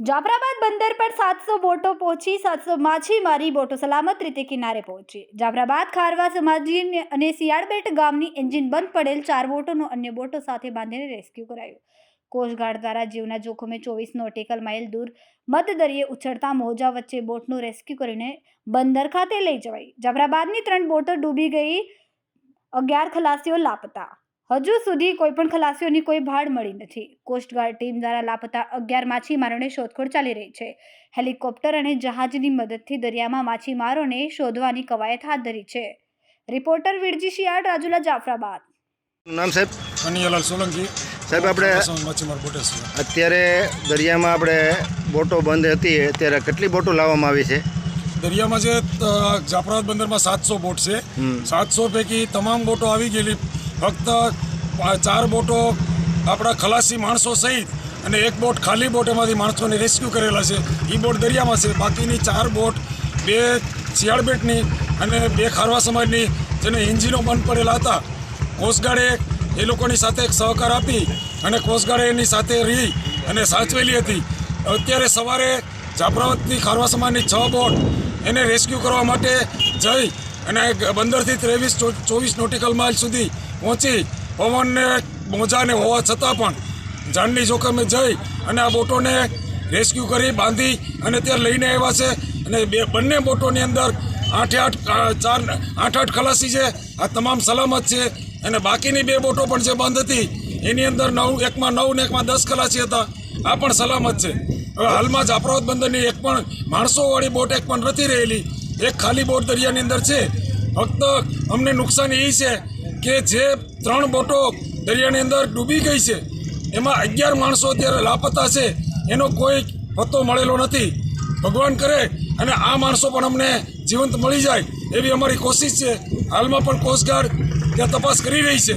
જાફરાબાદ બંદર પર સાતસો બોટો પહોંચી સાતસો માછીમારી બોટો સલામત રીતે કિનારે પહોંચી. જાફરાબાદ ખારવા સમાજી અને શિયાળબેટ ગામની એન્જિન બંધ પડેલ ચાર બોટોનો અન્ય બોટો સાથે બાંધીને રેસ્ક્યુ કરાયું. કોસ્ટગાર્ડ દ્વારા જીવના જોખમે ચોવીસ નોટિકલ માઇલ દૂર મધદરિયે ઉછળતા મોજા વચ્ચે બોટનું રેસ્ક્યુ કરીને બંદર ખાતે લઈ જવાઈ. જાફરાબાદની ત્રણ બોટો ડૂબી ગઈ, અગિયાર ખલાસીઓ લાપતા. હજુ સુધી કોઈ પણ ખલાસીઓની કોઈ ભાડ મળી નથી. કોસ્ટગાર્ડ ટીમ દ્વારા લાપતા અગિયાર માછીમારોને શોધખોળ ચાલી રહી છે. હેલિકોપ્ટર અને જહાજની મદદથી દરિયામાં માછીમારોને શોધવાની કવાયત હાથ ધરી છે. રિપોર્ટર વિરજી શિયાળ રાજુલા જાફરાબાદ. નામ સાહેબ? કનૈયાલાલ સોલંકી. સાહેબ આપણે માછીમાર બોટેશ્વર અત્યારે દરિયામાં આપણે બોટો બંધ હતી ત્યારે કેટલી બોટો લાવવામાં આવી છે? દરિયામાં જે જાફરાબાદ બંદરમાં સાતસો બોટ છે. સાતસો પૈકી તમામ બોટો આવી ગયેલી. ફક્ત ચાર બોટો આપણા ખલાસી માણસો સહિત અને એક બોટ ખાલી બોટ એમાંથી માણસોને રેસ્ક્યુ કરેલા છે. એ બોટ દરિયામાં છે. બાકીની ચાર બોટ બે શિયાળબેટની અને બે ખારવા સમાજની જેને એન્જિનો બંધ પડેલા હતા. કોસ્ટગાર્ડે એ લોકોની સાથે એક સહકાર આપી અને કોસ્ટગાર્ડે એની સાથે રહી અને સાચવેલી હતી. અત્યારે સવારે જાફરાવતની ખારવા સમાજની છ બોટ એને રેસ્ક્યુ કરવા માટે જઈ અને બંદરથી ત્રેવીસ, ચોવીસ નોટિકલ માઇલ સુધી પહોંચી પવનને મોજાને હોવા છતાં પણ જાનની જોખમે જઈ અને આ બોટોને રેસ્ક્યુ કરી બાંધી અને ત્યાં લઈને આવ્યા છે. અને બે બંને બોટોની અંદર આઠે આઠ ચાર, આઠ આઠ ખલાસી છે. આ તમામ સલામત છે. અને બાકીની બે બોટો પણ જે બંધ હતી, એની અંદર નવ, એકમાં નવ ને એકમાં દસ ખલાસી હતા. આ પણ સલામત છે. હવે હાલમાં જાફરાબાદ બંદરની એક પણ માણસોવાળી બોટ એક પણ નથી રહેલી. એક ખાલી બોટ દરિયાની અંદર છે. ફક્ત અમને નુકસાન એ છે કે જે ત્રણ બોટો દરિયાની અંદર ડૂબી ગઈ છે, એમાં અગિયાર માણસો અત્યારે લાપતા છે, એનો કોઈ પત્તો મળેલો નથી. ભગવાન કરે અને આ માણસો પણ અમને જીવંત મળી જાય એવી અમારી કોશિશ છે. હાલમાં પણ કોસ્ટગાર્ડ ત્યાં તપાસ કરી રહી છે.